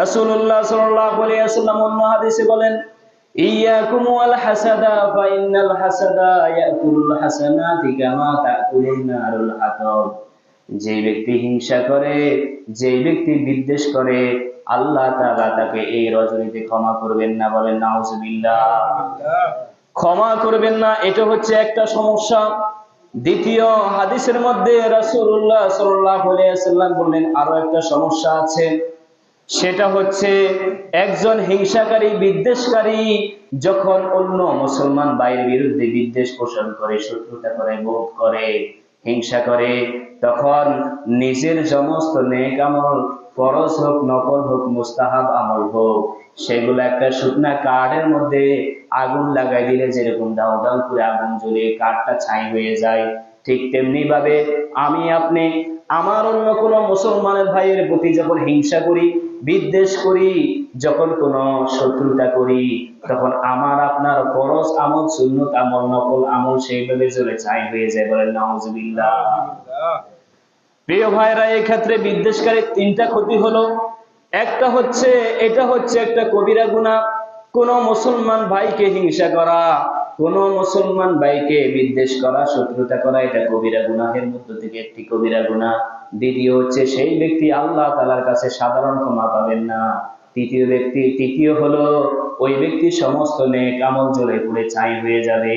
রাসূলুল্লাহ সাল্লাল্লাহু আলাইহি ওয়াসাল্লাম অন্য হাদিসে বলেন ইয়াকুম ওয়াল হাসাদা ফা ইন্নাল হাসাদা ইয়াকুলুল হাসানাতি কামা তাকুলুন নারুল যে ব্যক্তি হিংসা করে, যে ব্যক্তি বিদ্বেষ করে, আল্লাহ তাআলা তাকে এই রজনীতে ক্ষমা করবেন না বলেন, নাউজুবিল্লাহ। ক্ষমা করবেন না, এটা হচ্ছে একটা সমস্যা। দ্বিতীয় হাদিসের মধ্যে রাসূলুল্লাহ সাল্লাল্লাহু আলাইহি ওয়াসাল্লাম বললেন, আরও একটা সমস্যা আছে। সেটা হচ্ছে একজন হিংসাকারী, বিদ্বেষকারী যখন অন্য মুসলমান ভাইয়ের বিরুদ্ধে বিদ্বেষ পোষণ করে, শত্রুতা করে, বোধ করে, হিংসা করে, তখন নিজের সমস্ত নেক আমল ফরজ হোক, নকল হোক, মুস্তাহাব আমল হোক, সেগুলো একটা শুকনা কাঠের মধ্যে আগুন লাগাই দিলে যেরকম দাও দাও করে আগুন জ্বলে কাঠটা ছাই হয়ে যায়। ঠিক তেমনি ভাবে আমি আপনি আমার অন্য কোনো মুসলমানের ভাইয়ের প্রতি যখন হিংসা করি বিদ্বেষ করি, যখন কোনো শত্রুতা করি, তখন আমার আপনার ফরজ আমল, সুন্নত আমল, নকল আমল সেইভাবে জ্বলে ছাই হয়ে যায় বলেন, নাউজুবিল্লাহ। প্রিয় ভাইরা এই ক্ষেত্রে বিদ্বেষকারী তিনটা ক্ষতি হলো। একটা হচ্ছে, এটা হচ্ছে একটা কবিরা গুনাহ। কোন মুসলমান ভাইকে হিংসা করা, কোন মুসলমান ভাইকে বিদ্বেষ করা, শত্রুতা করা, এটা কবিরা গুনাহের মধ্য থেকে একটি কবিরা গুনাহ। দ্বিতীয় হচ্ছে সেই ব্যক্তি আল্লাহ তালার কাছে সাধারণ ক্ষমা পাবেন না। তৃতীয় ব্যক্তি, তৃতীয় হলো ওই ব্যক্তি সমস্ত নেক আমল জোরে পুড়ে ছাই হয়ে যাবে।